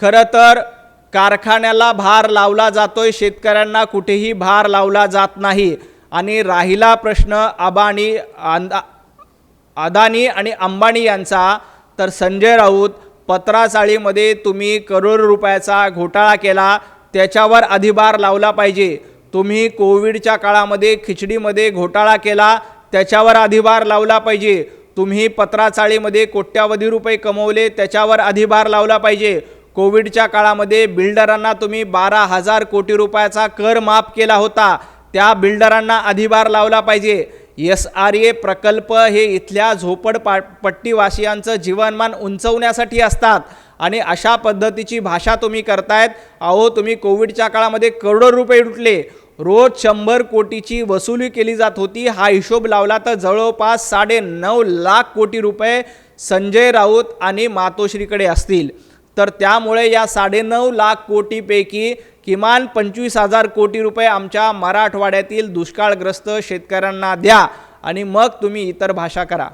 खरं तर कारखान्याला भार लावला जातोय शेतकऱ्यांना कुठेही भार लावला जात नाही. आणि राहिला प्रश्न अबाणी अंदा अदानी आणि अंबानी यांचा तर संजय राऊत पत्राचाळीमध्ये तुम्ही करोड रुपयाचा घोटाळा केला त्याच्यावर अधिभार लावला पाहिजे. तुम्ही कोविडच्या काळामध्ये खिचडीमध्ये घोटाळा केला त्याच्यावर अधिभार लावला पाहिजे. तुम्ही पत्राचाळीमध्ये कोट्यावधी रुपये कमवले त्याच्यावर अधिभार लावला पाहिजे. कोविडच्या काळामध्ये बिल्डरांना तुम्ही बारा हजार कोटी रुपयाचा कर माफ केला होता. त्या बिल्डरांना अधिभार लावला पाहिजे. एस आर ए प्रकल्प हे इथल्या झोपडपा पट्टीवासियांचं जीवनमान उंचवण्यासाठी असतात. आणि अशा पद्धतीची भाषा तुम्ही करतायत. अहो तुम्ही कोविडच्या काळामध्ये करोडो रुपये लुटले. रोज शंभर कोटीची वसुली केली जात होती. हा हिशोब लावला तर जवळपास साडे नऊ लाख कोटी रुपये संजय राऊत आणि मातोश्रीकडे असतील. तर त्यामुळे या साडेनऊ लाख कोटीपैकी किमान पंचवीस हजार कोटी रुपये आमच्या मराठवाड्यातील दुष्काळग्रस्त शेतकऱ्यांना द्या आणि मग तुम्ही इतर भाषा करा.